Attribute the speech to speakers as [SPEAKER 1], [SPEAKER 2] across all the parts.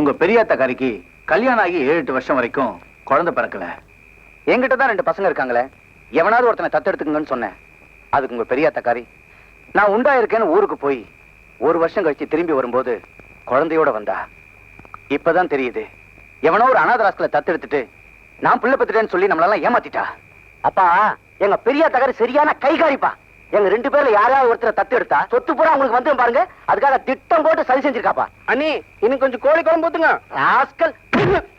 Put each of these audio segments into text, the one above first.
[SPEAKER 1] உங்க பெரியாத்தக்காரிக்கு கல்யாணம் ஆகி ஏழு எட்டு வருஷம் வரைக்கும் குழந்தை பிறக்கல.
[SPEAKER 2] என்கிட்ட தான் ரெண்டு பசங்க இருக்காங்களே. எவனாவது ஒருத்தனை தத்தெடுத்துக்குங்கன்னு சொன்னேன். அதுக்கு உங்க பெரியாத்தக்காரி நான் உண்டா இருக்கேன்னு ஊருக்கு போய் ஒரு வருஷம் கழிச்சு திரும்பி வரும்போது குழந்தையோட வந்தா. இப்பதான் தெரியுது. எவனோ ஒரு அனாதராஸ்களை தத்தெடுத்துட்டு நான் பிள்ளை பத்துட்டேன்னு சொல்லி நம்மளெல்லாம் ஏமாத்திட்டா. அப்பா எங்க பெரிய தகரு சரியான கைகாரிப்பா. எங்க ரெண்டு பேர்ல யாராவது ஒருத்தரை தத்து எடுத்தா சொத்து பூரா உங்களுக்கு வந்து பாருங்க. அதுக்காக திட்டம் போட்டு சரி செஞ்சிருக்காப்பா. அண்ணி இன்னும் கொஞ்சம் கோழி குழம்பு ஊத்துங்க. ராஸ்கல்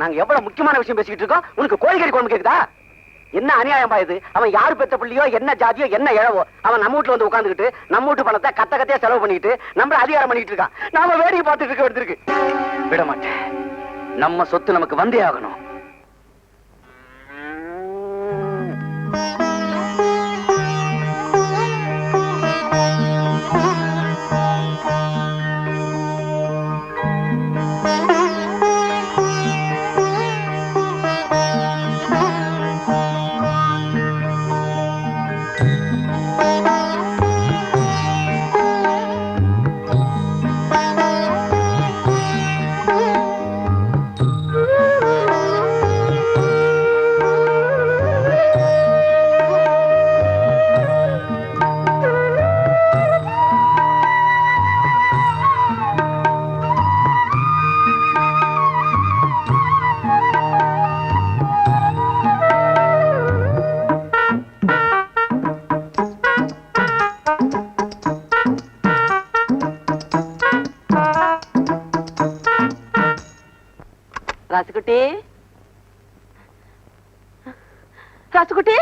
[SPEAKER 2] நாங்க எவ்வளவு முக்கியமான விஷயம் பேசிக்கிட்டு இருக்கோம். உனக்கு கோழிக்கறி குழம்பு கேக்குதா? என்ன அநியாயம் இது? அவன் யாரு பெத்த பிள்ளையோ என்ன ஜாதியோ என்ன இழவோ அவன் நம்ம வீட்டுல வந்து உட்காந்துக்கிட்டு நம்ம வீட்டு பணத்தை கத்த கத்தையா செலவு பண்ணிட்டு நம்மள அதிகாரம் பண்ணிட்டு இருக்கான். நாம வேடிக்கை பார்த்துட்டு இருக்க எடுத்திருக்கு விட மாட்டேன். நம்ம சொத்து நமக்கு வந்தே ஆகணும். Thank you.
[SPEAKER 3] ராசுகுட்டி? ராசுகுட்டி?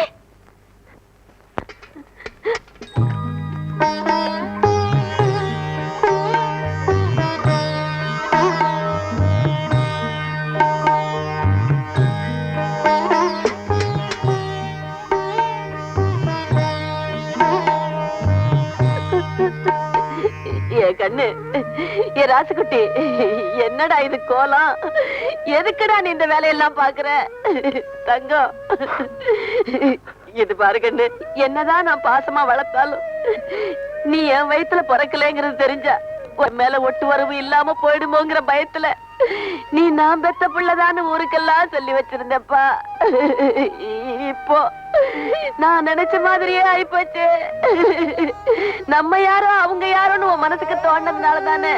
[SPEAKER 3] என் கண்ணு என் ராசுகுட்டி என்னடா இது கோலம்? எதுக்குடா நீ இந்த வேலையெல்லாம் பாக்குற தங்கம். இது பாருங்கன்னு என்னதான் நான் பாசமா வளர்த்தாலும் நீ என் வயித்துல பிறக்கலைங்கிறது தெரிஞ்சா உன் மேல ஒட்டு வரவு இல்லாம போயிடுமோங்கிற பயத்துல. நீ நான் பெத்த பிள்ளைதான்னு ஊருக்கெல்லாம் சொல்லி வச்சிருந்தப்பா இப்போ நான் நினைச்ச மாதிரியே ஆயிப்போச்சு. நம்ம யாரோ அவங்க யாரோன்னு உன் மனசுக்கு தோண்டதுனால தானே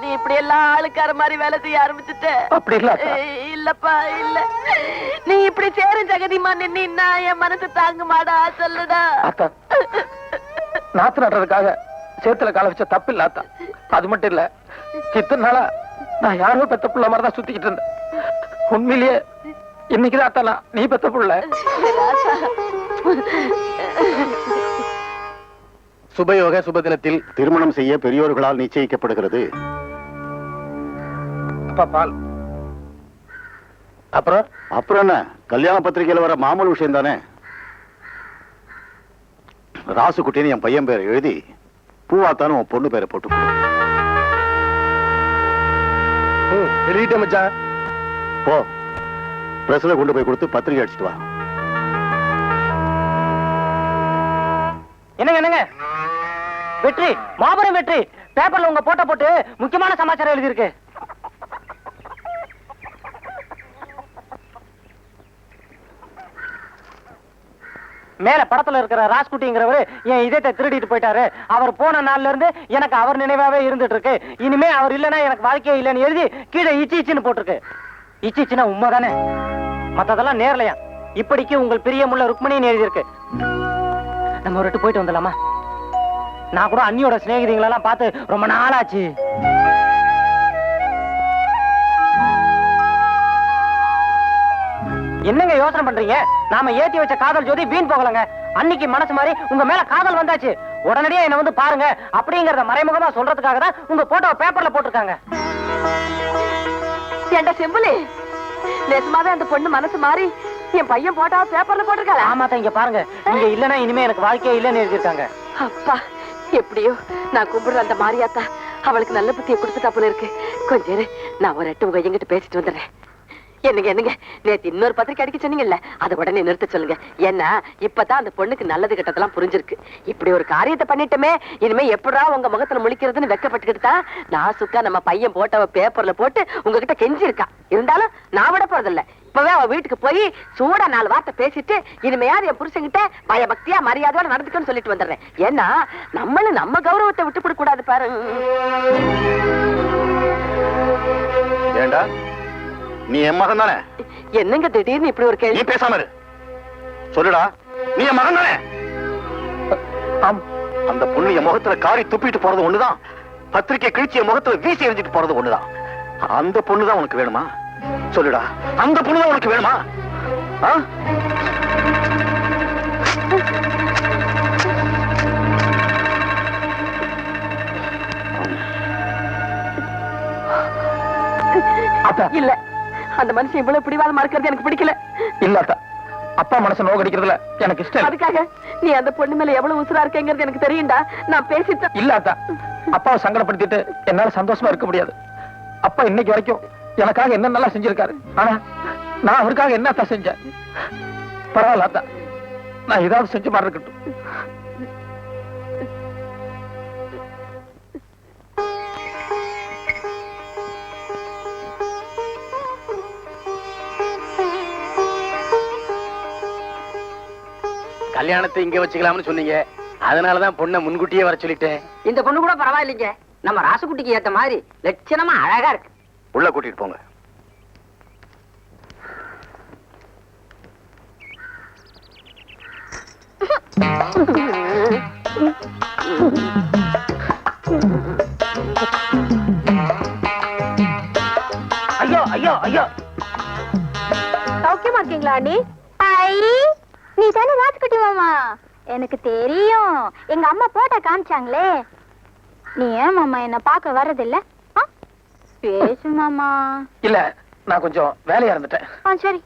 [SPEAKER 3] நீ இப்படி எல்லாம் ஆளுக்கார மாதிரி வேலை செய்ய ஆரம்பிச்சுட்ட.
[SPEAKER 2] அப்படி.
[SPEAKER 3] இல்லப்பா இல்ல. நீ இப்படி சேரும் ஜெகதிமா நின்னா என் மனசு தாங்க மாடா சொல்லுடா
[SPEAKER 2] நாத்து நடுறதுக்காக சேத்துல கால வச்ச தப்பு இல்ல அத்தா. அது மட்டும் இல்ல இத்தனை நாளா நான் யாரோ பெத்த புள்ள மாதிரி தான் சுத்திக்கிட்டு இருந்தேன். உண்மையிலேயே இன்னைக்குதான் அத்தா நான் நீ பெத்த புள்ள?
[SPEAKER 1] சுபயோக சுபதினத்தில்
[SPEAKER 4] திருமணம் செய்ய பெரியோர்களால் நிச்சயிக்கப்படுகிறது.
[SPEAKER 2] அப்பா பால். அப்புறம்?
[SPEAKER 4] அப்புறம் என்ன? கல்யாண பத்திரிகையில வர மாமூல் விஷயம் தானே? ராசுக்குட்டின்னு என் பையன் பேரை எழுதி பூவாத்தான்னு உன் பொண்ணு பேரை போட்டு
[SPEAKER 2] தெரியிட்டே மச்சான்.
[SPEAKER 4] போ. பிரஸ்ல கொண்டு போய் கொடுத்து பத்திரிகை அடிச்சிட்டு வா.
[SPEAKER 2] என்னங்க என்னங்க? வெற்றி மாபெரும் வெற்றி. பேப்பர்ல உங்க போட்டோ போட்டு முக்கியமான சமாச்சாரம் எழுதியிருக்கு. மேல படத்துல இருக்கிற ராஸ்குட்டிங்கிறவரு என் இதயத்தை திருடிட்டு போயிட்டாரு. அவர் போன நாள்ல இருந்து எனக்கு அவர் நினைவாவே இருந்துட்டு இருக்கு இனிமே அவர் இல்லைன்னா எனக்கு வாழ்க்கையே இல்லைன்னு எழுதி கீழே இச்சி இச்சின்னு போட்டிருக்கு. இச்சி இச்சினா உண்மை தானே மத்ததெல்லாம் நேரலையா? இப்படிக்கு உங்கள் பிரியமுள்ள ருக்மணின்னு எழுதியிருக்கு. நம்ம ஒரு போயிட்டு வந்துடலாமா? நான் கூட அண்ணியோட சிநேகிதிகளெல்லாம் பார்த்து ரொம்ப நாளாச்சு. என்னங்க யோசனை பண்றீங்க? நாம ஏத்தி வச்ச காதல் ஜோதி வீண் போகலங்க. அன்னைக்கு மனசு மாதிரி உங்க மேல காதல் வந்தாச்சு. உடனடியே என்ன வந்து பாருங்க. அப்படிங்கறத மறைமுகமா சொல்றதுக்காக தான் உங்க போட்டோ பேப்பர்ல போட்டிருக்காங்க.
[SPEAKER 3] ஏண்டா செம்புலி? நிஜமாவே அந்த பொண்ணு மனசு மாறி என் பையன் போட்டா பேப்பர்ல போட்டிருக்காளா?
[SPEAKER 2] ஆமாத்தா இங்க பாருங்க. நீங்க இல்லனா இனிமே எனக்கு வாழ்க்கையே இல்லைன்னு எழுதியிருக்காங்க.
[SPEAKER 3] அப்பா எப்படியோ நான் கும்பிடுற அந்த மாரியாத்தா அவளுக்கு நல்ல புத்தியை கொடுத்துட்டா போல இருக்கு. கொஞ்ச இரு, நான் ஒரு எட்டு உங்க எங்கிட்ட பேசிட்டு வந்துடுறேன். என்னங்க என்னங்க? நேத்து இன்னொரு பத்திரிக்கை அடிக்க சொன்னீங்கல்ல அதை உடனே நிறுத்த சொல்லுங்க. ஏன்னா இப்பதான் அந்த பொண்ணுக்கு நல்லது கெட்டதெல்லாம் புரிஞ்சிருக்கு. இப்படி ஒரு காரியத்தை பண்ணிட்டோமே இனிமே எப்படா உங்க முகத்துல முழிக்கிறதுன்னு வெக்கப்பட்டுக்கிட்டு தான் நாசுக்கா நம்ம பையன் போட்டவ பேப்பர்ல போட்டு உங்ககிட்ட கெஞ்சிருக்கா. இருந்தாலும் நான் விட போறதில்ல. இப்பவே அவ வீட்டுக்கு போய் சூடா நாலு வார்த்தை பேசிட்டு இனிமையாவது என் புருஷன்கிட்ட பயபக்தியா மரியாதையோட நடந்துக்கன்னு சொல்லிட்டு வந்துடுறேன். ஏன்னா நம்மளும் நம்ம கௌரவத்தை விட்டு கூடாது பாரு
[SPEAKER 4] ஏண்டா? நீ என் மகன் தானே?
[SPEAKER 3] என்னங்க திடீர்னு இப்படி ஒரு
[SPEAKER 4] நீ
[SPEAKER 3] கேள்வி
[SPEAKER 4] பேசாம இரு. சொல்லுடா நீ என் மகன் தானே? அந்த பொண்ணு என் முகத்துல காரி துப்பிட்டு போறது ஒண்ணுதான். பத்திரிக்கை கிழிச்சு என் முகத்துல வீசி எறிஞ்சிட்டு போறது ஒண்ணுதான். அந்த பொண்ணு தான் உனக்கு வேணுமா? சொல்லுடா அந்த பொண்ணு தான் உனக்கு வேணுமா? ஆ?
[SPEAKER 3] இல்ல. அந்த மனுஷன் இவ்வளவு பிடிவாதமா இருக்கிறது எனக்கு பிடிக்கல.
[SPEAKER 5] இல்லாத்தா அப்பா மனசை நோகடிக்கிறதுல எனக்கு இஷ்டம்.
[SPEAKER 3] அதுக்காக நீ அந்த பொண்ணு மேல எவ்வளவு உசுரா இருக்கேங்கிறது எனக்கு தெரியும்டா. நான் பேசிட்டேன்
[SPEAKER 5] இல்லாத்தா அப்பாவை சங்கடப்படுத்திட்டு என்னால சந்தோஷமா இருக்க முடியாது. அப்பா இன்னைக்கு வரைக்கும் எனக்காக என்ன நல்லா செஞ்சிருக்காரு. ஆனா நான் அவருக்காக என்னத்தா செஞ்சேன்? பரவாயில்ல அத்தா நான் ஏதாவது செஞ்சு மாதிரி இருக்கட்டும்.
[SPEAKER 6] கல்யாணத்தை இங்க வச்சுக்கலாம்னு சொன்னீங்க. அதனாலதான் பொண்ணை முன்கூட்டியே வர சொல்லிட்டேன்.
[SPEAKER 7] இந்த பொண்ணு கூட பரவாயில்லைங்க. நம்ம ராசுகுட்டிக்கு ஏத்த மாதிரி லட்சணமா அழகா இருக்கு.
[SPEAKER 4] உள்ள கூட்டிட்டு போங்க.
[SPEAKER 5] ஐயோ ஐயோ ஐயோ.
[SPEAKER 8] சௌக்கியமா இருக்கீங்களா அண்ணி? ஐ நீ தானே ராஜ்குட்டி மாமா? எனக்கு தெரியும். எங்க அம்மா போட்டோ காமிச்சாங்களே. நீ ஏன் மாமா என்ன பார்க்க வர்றதில்ல? பேசு மாமா.
[SPEAKER 5] இல்ல நான் கொஞ்சம் வேலையா இருந்துட்டேன்.
[SPEAKER 8] சரி.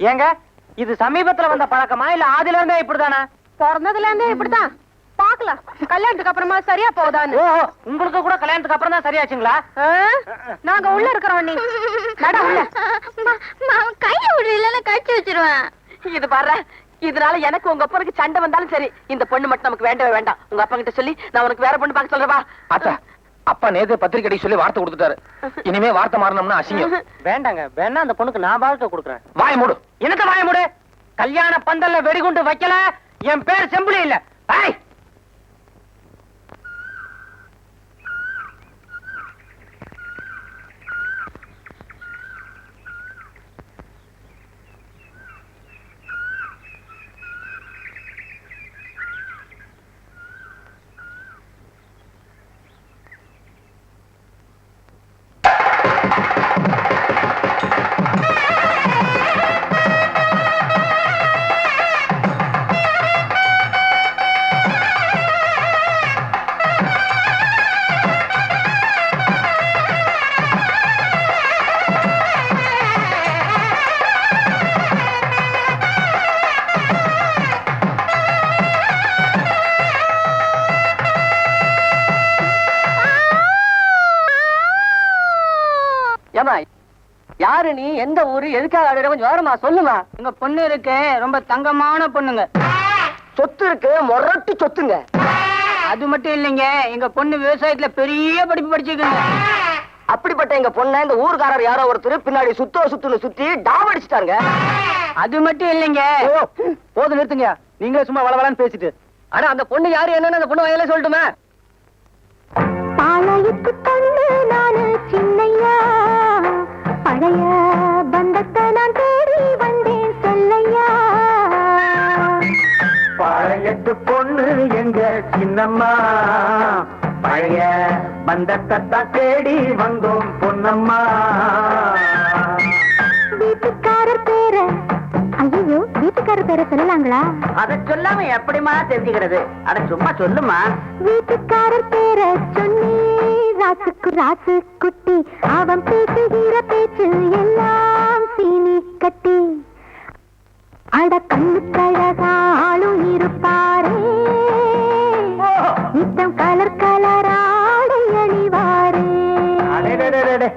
[SPEAKER 7] ஏங்க இது சமீபத்துல வந்த பழக்கமா இல்ல ஆதில இருந்தே இப்படிதானா?
[SPEAKER 8] பிறந்ததுல இருந்தே இப்படிதான் பார்க்கலாம். கல்யாணத்துக்கு அப்புறமா சரியா போகுதான்னு
[SPEAKER 7] ஓ உங்களுக்கு கூட கல்யாணத்துக்கு அப்புறம் தான் சரியாச்சுங்களா?
[SPEAKER 8] நாங்க உள்ள இருக்கிறோம் நீ நட உள்ள. கைய விடு இல்லைன்னா கழிச்சு வச்சிருவேன்.
[SPEAKER 3] இது பாரு இதனால எனக்கு உங்க அப்பனுக்கு சண்டை வந்தாலும் சரி. இந்த பொண்ணு மட்டும் நமக்கு வேண்டவே வேண்டாம். உங்க அப்பா கிட்ட சொல்லி நான் உனக்கு வேற பொண்ணு பார்க்க சொல்றவா
[SPEAKER 5] அத்தா அப்பா நேத்து பத்திரிக்கை சொல்லி வார்த்தை கொடுத்துட்டாரு. இனிமே வார்த்தை மாறணும்னா அசிங்கம்.
[SPEAKER 7] வேண்டாங்க வேணா அந்த பொண்ணுக்கு நான் வாழ்க்கை கொடுக்குறேன்.
[SPEAKER 5] வாய மூடு.
[SPEAKER 7] என்னத்த வாய முடு? கல்யாண பந்தல்ல வெடிகுண்டு வைக்கல. என் பேர் செம்புலி இல்ல. ஐய் யாரு நீ எந்த ஊரு எதுக்காக கொஞ்சம் வரமா சொல்லுமா எங்க பொண்ணு இருக்கு ரொம்ப தங்கமான பொண்ணுங்க. சொத்து இருக்கு மொரட்டு சொத்துங்க. அது மட்டும் இல்லைங்க எங்க பொண்ணு விவசாயத்துல பெரிய படிப்பு படிச்சிருக்குங்க. அப்படிப்பட்ட எங்க பொண்ண இந்த ஊர்க்காரர் யாரோ ஒருத்தர் பின்னாடி சுத்தோ சுத்துன்னு சுத்தி டாம் அடிச்சிட்டாங்க. அது மட்டும் இல்லைங்க. போது நிறுத்துங்க. நீங்களே சும்மா வளவலான்னு பேசிட்டு. ஆனா அந்த பொண்ணு யாரு என்னன்னு அந்த பொண்ணு வயலே சொல்லட்டுமே.
[SPEAKER 8] பாளையத்து கண்ணு நானு சின்னையா. பழைய பந்தத்தை நான் தேடி வந்தேன் சொல்லையா?
[SPEAKER 5] பழையத்து பொண்ணு எங்க சின்னம்மா? பழைய பந்தத்தை தேடி வந்தோம் பொன்னம்மா.
[SPEAKER 8] வீட்டுக்காரர் பேர ஐயோ வீட்டுக்காரர் பேரை சொல்லலாங்களா?
[SPEAKER 7] அத சொல்லாம எப்படிமா தெரிஞ்சுக்கிறது? அட சும்மா சொல்லுமா
[SPEAKER 8] வீட்டுக்காரர் பேரை சொன்னி ராசுக்கு ராசு குட்டி அவன் பேசுகிற பேச்சு எல்லாம் சீனி கட்டி. அட கண்ணு கழகாலும் இருப்பாரே. நித்தம் கலர் கலராடை அணிவாரே
[SPEAKER 5] அடே, டே,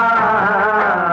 [SPEAKER 8] பொன்னம்மா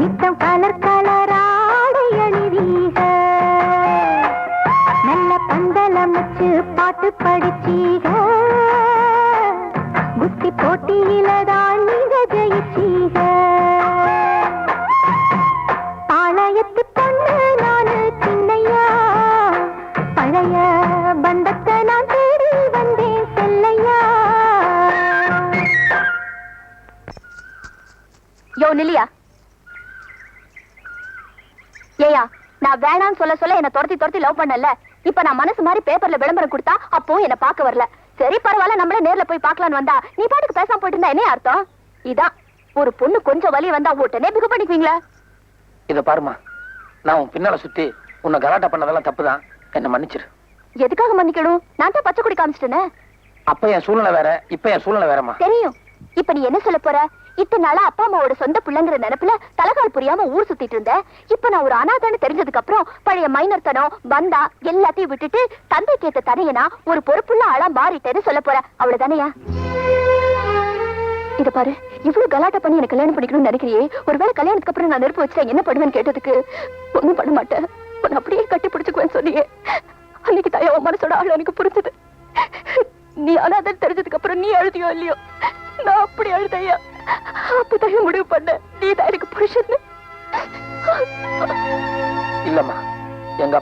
[SPEAKER 9] நித்தம் கலர் கலராடை அணிவீக. நல்ல பந்தல் அமைச்சு பாட்டு படிச்சீக. குஸ்தி போட்டியில தான் நீங்க ஜெயிச்சீக. பாளையத்து பொண்ணு நானு சின்னையா. பழைய பந்தத்தை நான் தேடி வந்தேன் செல்லையா. யோ நிலியா ஏயா நான் வேணாம்னு சொல்ல சொல்ல என்ன துரத்தி துரத்தி லவ் பண்ணல. இப்ப நான் மனசு மாதிரி பேப்பர்ல விளம்பரம் கொடுத்தா அப்போ என்ன பார்க்க வரல. சரி பரவாயில்ல நம்மளே நேர்ல போய் பார்க்கலாம்னு வந்தா. நீ பாட்டுக்கு பேசாம போயிட்டு இருந்தா என்ன அர்த்தம்? இதான். ஒரு பொண்ணு கொஞ்சம் வலி வந்தா உடனே பிகு பண்ணிக்குவீங்களா?
[SPEAKER 5] இத பாருமா நான் உன் பின்னால சுத்தி உன்னை கலாட்டா பண்ணதெல்லாம் தப்புதான். என்ன மன்னிச்சிரு.
[SPEAKER 9] எதுக்காக மன்னிக்கணும்? நான் தான் பச்சை குடி காமிச்சிட்டேனே.
[SPEAKER 5] அப்ப என் சூழ்நிலை வேற இப்ப என் சூழ்நிலை வேறம்மா.
[SPEAKER 9] தெரியும். இப்ப நீ என்ன சொல்ல போற? இத்தனை நாளா அப்பா அம்மாவோட சொந்த பிள்ளைங்கிற நினைப்புல தலைகால் புரியாம ஊர் சுத்திட்டு இருந்தேன். இப்ப நான் ஒரு அனாதான்னு தெரிஞ்சதுக்கு அப்புறம் பழைய மைனர் தனம் பந்தா எல்லாத்தையும் விட்டுட்டு தந்தைக்கு ஏத்த தனையனா ஒரு பொறுப்புள்ள ஆளா மாறிட்டேன்னு சொல்ல போற அவ்வளவுதானையா? இத பாரு இவ்வளவு கலாட்ட பண்ணி எனக்கு கல்யாணம் பண்ணிக்கணும்னு நினைக்கிறியே. ஒருவேளை கல்யாணத்துக்கு அப்புறம் நான் நெருப்பு வச்சா என்ன பண்ணுவேன்னு கேட்டதுக்கு ஒண்ணும் பண்ண மாட்டேன். உன்னை அப்படியே கட்டி பிடிச்சுக்குவேன்னு சொன்னியே. அன்னைக்கு தாயா உன் மனசோட ஆள் எனக்கு புரிஞ்சது. நீ அனாதன் தெரிஞ்சதுக்கு அப்புறம் நீ அழுதியோ இல்லையோ? நான் அப்படி அழுதையா? அப்பதான் முடிவு பண்ண. நீ தான் எனக்கு புருஷன்
[SPEAKER 5] இல்லம்மா எங்க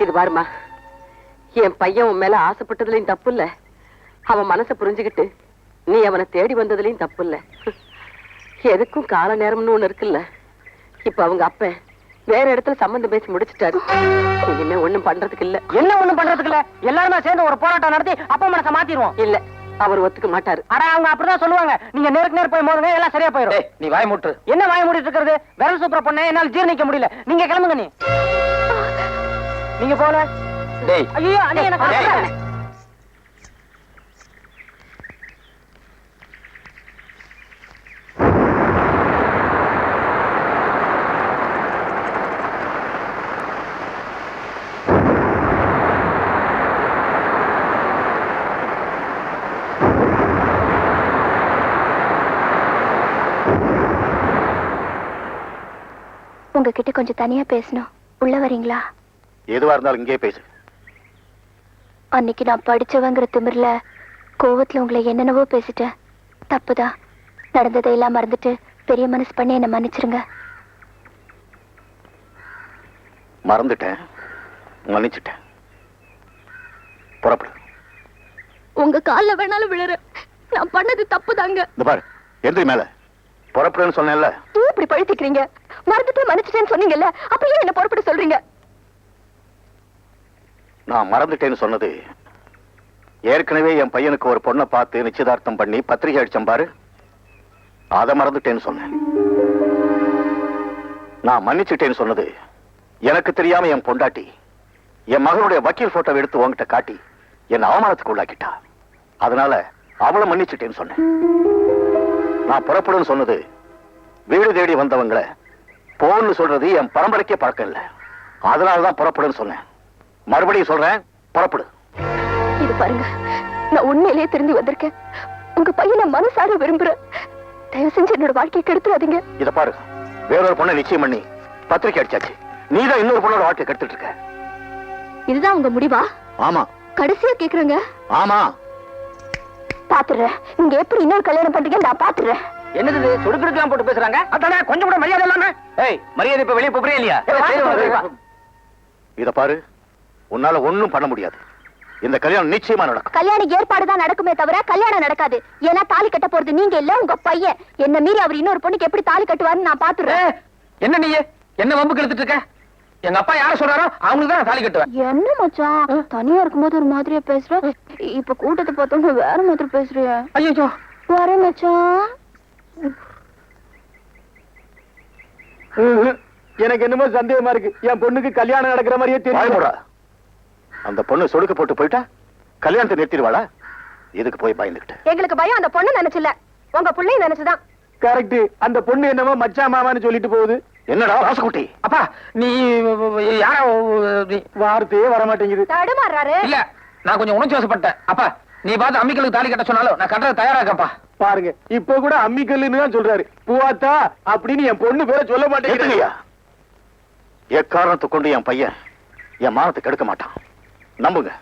[SPEAKER 3] இது பாருமா என் பையன் உன் மேல ஆசைப்பட்டதுலயும் தப்பு இல்ல அவன் மனசை புரிஞ்சுகிட்டு நீ அவனை தேடி வந்ததுலயும் தப்பு இல்ல எதுக்கும் கால நேரம்னு ஒண்ணு இருக்குல்ல. இப்ப அவங்க அப்ப வேற இடத்துல சம்பந்தம் பேசி முடிச்சிட்டாரு. இனிமே ஒண்ணும் பண்றதுக்கு இல்ல.
[SPEAKER 8] என்ன ஒண்ணும் பண்றதுக்கு இல்ல? எல்லாருமே சேர்ந்து ஒரு போராட்டம் நடத்தி அப்பா மனசை மாத்திடுவோம்.
[SPEAKER 3] இல்ல அவர் ஒத்துக்க மாட்டாரு.
[SPEAKER 8] அட அவங்க அப்படிதான் சொல்லுவாங்க. நீங்க நேருக்கு நேர் போய் மோதுங்க எல்லாம் சரியா போயிடும்
[SPEAKER 5] நீ வாய் மூட்டு
[SPEAKER 8] என்ன வாய மூடிட்டு இருக்கிறது? விரல் சூப்பர பொண்ணை என்னால ஜீரணிக்க முடியல. நீங்க கிளம்புங்க நீ. நீங்க போல
[SPEAKER 5] டேய்.
[SPEAKER 8] ஐயோ அண்ணே எனக்கு
[SPEAKER 9] உங்ககிட்ட கொஞ்சம் தனியா பேசணும். உள்ள வரீங்களா?
[SPEAKER 4] எதுவா இருந்தாலும் இங்கே பேசு.
[SPEAKER 9] அன்னைக்கு நான் படிச்சவங்கிற திமிர்ல கோவத்துல உங்களை என்னென்னவோ பேசிட்டேன். தப்புதான். நடந்ததையெல்லாம் மறந்துட்டு பெரிய மனசு பண்ணி என்ன மன்னிச்சிருங்க.
[SPEAKER 4] மறந்துட்டேன். மன்னிச்சுட்டேன். புறப்படு.
[SPEAKER 9] உங்க கால்ல வேணாலும் விழுற. நான் பண்ணது தப்புதாங்க.
[SPEAKER 4] இந்த பாரு எந்திரி மேல. புறப்படுன்னு சொன்னேன்ல.
[SPEAKER 9] இப்படி பழுத்திக்கிறீங்க. மறந்துட்டு மன்னிச்சிட்டேன்னு சொன்னீங்கல்ல அப்ப ஏன் என்ன பொறுப்பிட சொல்றீங்க?
[SPEAKER 4] நான் மறந்துட்டேன்னு சொன்னது ஏற்கனவே என் பையனுக்கு ஒரு பொண்ணை பார்த்து நிச்சயதார்த்தம் பண்ணி பத்திரிகை அடிச்சம் பாரு. அதை மறந்துட்டேன்னு சொன்னேன். நான் மன்னிச்சுட்டேன்னு சொன்னது எனக்கு தெரியாம என் பொண்டாட்டி என் மகனுடைய வக்கீல் போட்டோ எடுத்து உன்கிட்ட காட்டி என் அவமானத்துக்கு உள்ளாக்கிட்டா. அதனால அவளை மன்னிச்சுட்டேன்னு சொன்னேன். நான் புறப்படுன்னு சொன்னது வீடு தேடி வந்தவங்களை போன்னு சொல்றது என் பரம்பரைக்கே பழக்கம் இல்லை. அதனாலதான் புறப்படுன்னு சொன்னேன். மறுபடியும் சொல்றேன் புறப்படு.
[SPEAKER 9] இது பாருங்க நான் உண்மையிலேயே திரும்பி வந்திருக்கேன். உங்க பையனை மனசார விரும்புறேன் தயவு செஞ்சு என்னோட வாழ்க்கையை கெடுத்துறாதீங்க
[SPEAKER 4] இத பாரு வேறொரு பொண்ணை நிச்சயம் பண்ணி பத்திரிக்கை அடிச்சாச்சு. நீதான் இன்னொரு பொண்ணோட வாழ்க்கை கெடுத்துட்டு இருக்க.
[SPEAKER 9] இதுதான் உங்க முடிவா?
[SPEAKER 4] ஆமா.
[SPEAKER 9] கடைசியா கேக்குறேங்க.
[SPEAKER 4] ஆமா.
[SPEAKER 9] பாத்துறேன். நீங்க எப்படி இன்னொரு கல்யாணம் பண்றீங்க நான் பாத்துறேன்.
[SPEAKER 2] என்னது இது? சுடுக்கிடுக்கலாம் போட்டு பேசுறாங்க?
[SPEAKER 5] அதானே கொஞ்சம் கூட மரியாதை இல்லாம?
[SPEAKER 2] ஏய் மரியாதை இப்ப வெளியே போறே இல்லையா?
[SPEAKER 4] இத பாரு. உன்னால ஒண்ணும் பண்ண முடியாது. இந்த கல்யாணம் நிச்சயமா நடக்கும்.
[SPEAKER 9] கல்யாண ஏற்பாடு தான் நடக்குமே தவிர கல்யாணம் நடக்காது. ஏன்னா தாலி கட்ட போறது நீங்க இல்ல உங்க பையன். என்ன மீறி அவர் இன்னொரு பொண்ணுக்கு எப்படி தாலி கட்டுவாருன்னு நான் பாத்துறேன்.
[SPEAKER 5] என்ன நீ? என்ன வம்புக்கு எடுத்துட்டு இருக்க? எங்க அப்பா யார சொல்றாரோ அவங்களுக்கு தான் தாலி கட்டுவேன்.
[SPEAKER 9] என்ன மச்சான்? தனியா இருக்கும்போது ஒரு மாதிரியா பேசுற? இப்ப கூட்டத்தை பார்த்தோம்னா வேற மாதிரி பேசுறிய.
[SPEAKER 5] ஐயோ
[SPEAKER 9] வரேன் மச்சான்.
[SPEAKER 5] எனக்கு என்னமோ சந்தேகமா இருக்கு. என் பொண்ணுக்கு கல்யாணம் நடக்கிற மாதிரியே
[SPEAKER 4] வாய்மூடா அந்த பொண்ணு சொடுக்கு போட்டு போயிட்டா? கல்யாணத்தை நிறுத்திடுவாளா? இதுக்கு போய் பயந்துகிட்டு
[SPEAKER 9] எங்களுக்கு பயம் அந்த பொண்ணு நினைச்சல உங்க பிள்ளையும் நினைச்சுதான்.
[SPEAKER 5] கரெக்ட் அந்த பொண்ணு என்னமோ மச்சா மாமான்னு சொல்லிட்டு போகுது.
[SPEAKER 4] என்னடா ராசுகுட்டி?
[SPEAKER 5] அப்பா நீ யார நீ வார்த்தையே வர மாட்டேங்குது
[SPEAKER 9] தடுமாறாரு
[SPEAKER 5] இல்ல நான் கொஞ்சம் உணர்ச்சி வசப்பட்டேன். அப்பா நீ பார்த்து அம்மிக்கலுக்கு தாலி கட்ட சொன்னாலும் நான் கட்டுறது தயாராக்கப்பா
[SPEAKER 10] பாருங்க இப்ப கூட அம்மிக்கல்லுன்னு தான் சொல்றாரு. பூவாத்தா அப்படின்னு என் பொண்ணு பேரை சொல்ல மாட்டேங்கிறீங்க
[SPEAKER 4] எக்காரணத்தை கொண்டு என் பையன் என் மானத்தை கெடுக்க மாட்டான். நம்புங்க.